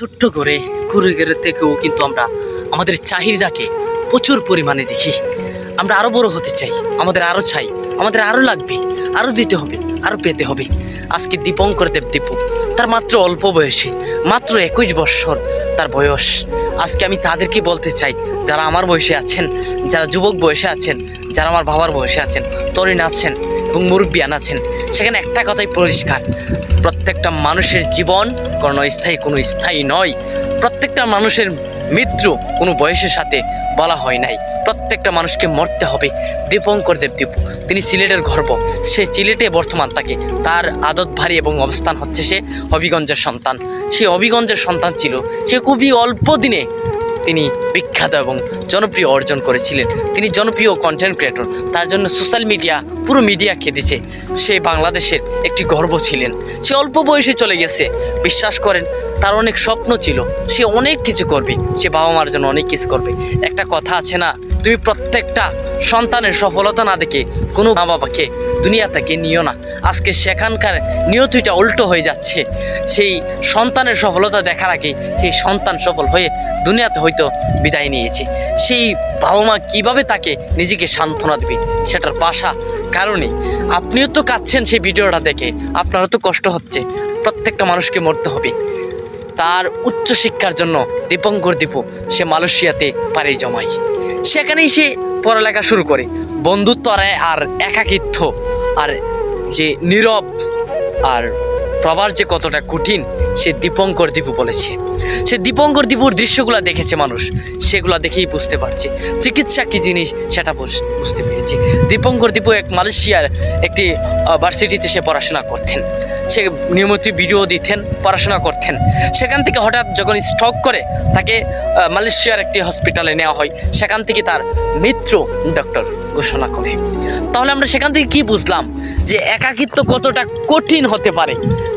ছোট্ট করে কুড়িঘরের থেকেও কিন্তু আমরা আমাদের চাহিদাকে প্রচুর পরিমাণে দেখি। আমরা আরও বড় হতে চাই, আমাদের আরও চাই, আমাদের আরও লাগবে আরও দিতে হবে আরও পেতে হবে। আজকে দীপঙ্কর দেব দীপু তার মাত্র অল্প বয়সে, মাত্র একুশ বৎসর তার বয়স। আজকে আমি তাদেরকে বলতে চাই, যারা আমার বয়সে আছেন, যারা যুবক বয়সে আছেন, যারা আমার বাবার বয়সে আছেন, তরুণ আছেন এবং মুরব্বিয়ান আছেন। সেখানে একটা কথাই পরিষ্কার। প্রত্যেকটা মানুষের জীবন কোনো স্থায়ী কোনো স্থায়ী নয়। প্রত্যেকটা মানুষের মৃত্যু কোনো বয়সের সাথে বলা হয় নাই। প্রত্যেকটা মানুষকে মরতে হবে। দীপঙ্কর দেব দীপু তিনি সিলেটের গর্ব। সে সিলেটে বর্তমান থাকে তার আদত ভারী এবং অবস্থান হচ্ছে সে হবিগঞ্জের সন্তান। সে হবিগঞ্জের সন্তান ছিল। সে খুবই অল্প দিনে তিনি বিখ্যাত এবং জনপ্রিয় অর্জন করেছিলেন। তিনি জনপ্রিয় কন্টেন্ট ক্রিয়েটর তার জন্য সোশ্যাল মিডিয়া পুরো মিডিয়া খেতেছে সে বাংলাদেশের একটি গর্ব ছিলেন। সে অল্প বয়সে চলে গেছে। বিশ্বাস করেন তার অনেক স্বপ্ন ছিল। সে অনেক কিছু করবে। সে বাবা মার জন্য অনেক কিছু করবে। একটা কথা আছে না, তুমি প্রত্যেকটা সন্তানের সফলতা না দেখে কোনো মা বাবাকে দুনিয়া থেকে নিও না। আজকে সেখানকার নিয়তিটা উল্টো হয়ে যাচ্ছে। সেই সন্তানের সফলতা দেখার আগে সেই সন্তান সফল হয়ে দুনিয়াতে হয়তো বিদায় নিয়েছে। সেই বাবা মা কীভাবে তাকে নিজেকে সান্ত্বনা দেবে, সেটার বাসা কারণে। আপনিও তো কাঁদছেন সেই ভিডিওটা দেখে। আপনারও তো কষ্ট হচ্ছে। প্রত্যেকটা মানুষকে মরতে হবে। তার উচ্চ শিক্ষার জন্য দীপঙ্কর দীপু সে মালয়েশিয়াতে পাড়ি জমায়। সেখানেই সে পড়ালেখা শুরু করে। বন্ধুত্ব আর একাকিত্ব আর যে নীরব আর প্রবার যে কতটা কঠিন, সে দীপঙ্কর দীপু বলেছে। সে দীপঙ্কর দীপুর দৃশ্যগুলো দেখেছে মানুষ। সেগুলো দেখেই বুঝতে পারছে। চিকিৎসা কী জিনিস সেটা বুঝ- বুঝতে পেরেছে। দীপঙ্কর দীপু এক মালয়েশিয়ার একটি ভার্সিটিতে সে পড়াশোনা করতেন। সে নিয়মিত ভিডিও দিতেন, পড়াশোনা করতেন। সেখান থেকে হঠাৎ যখন স্ট্রোক করে, তাকে মালয়েশিয়ার একটি হসপিটালে নেওয়া হয়। সেখান থেকে তার মৃত্যু ডক্টর ঘোষণা করে। তাহলে আমরা সেখান থেকে কি বুঝলাম? যে একাকিত্ব কতটা কঠিন হতে পারে?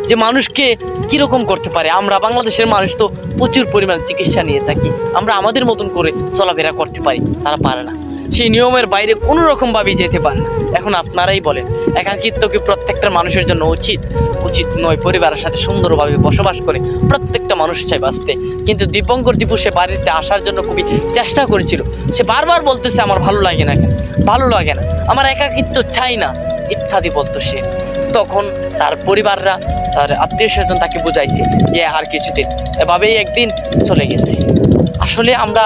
যে মানুষকে কীরকম করতে পারে? আমরা বাংলাদেশের মানুষ তো প্রচুর পরিমাণ চিকিৎসা নিয়ে থাকি। আমরা আমাদের মতন করে চলাফেরা করতে পারি, তারা পারে না। সেই নিয়মের বাইরে কোনো রকমভাবেই যেতে পারে না। এখন আপনারাই বলেন, একাকিত্ব কি প্রত্যেকটা মানুষের জন্য উচিত? উচিত নয়, পরিবারের সাথে সুন্দরভাবে বসবাস করে প্রত্যেকটা মানুষ চাই বাঁচতে। কিন্তু দীপঙ্কর দীপু সে বাড়িতে আসার জন্য খুবই চেষ্টা করেছিল। সে বারবার বলতেছে, আমার ভালো লাগে না কেন? ভালো লাগে না। আমার একাকিত্ব চাই না। ইত্যাদি বলতো সে। তখন তার পরিবাররা, তার আত্মীয় স্বজন তাকে বুঝাইছে যে, আর কিছুদিন। এভাবেই একদিন চলে গেছে। আসলে আমরা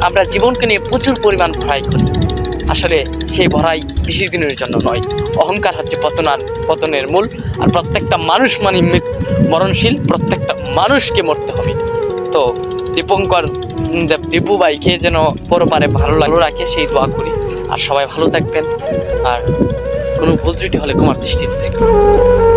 আমরা জীবনকে নিয়ে প্রচুর পরিমাণ ভরাই করি। আসলে সেই ভরাই বেশি দিনের জন্য নয়। অহংকার হচ্ছে পতনার, পতনের মূল, আর প্রত্যেকটা মানুষ মানে মরণশীল প্রত্যেকটা মানুষকে মরতে হবে। তো দীপঙ্কর দীপু ভাইকে যেন পরপারে ভালো লাগল রাখে, সেই দোয়া করি। আর সবাই ভালো থাকবেন। আর কোনো ভুল ত্রুটি হলে কুমার দৃষ্টিতে দেখবেন।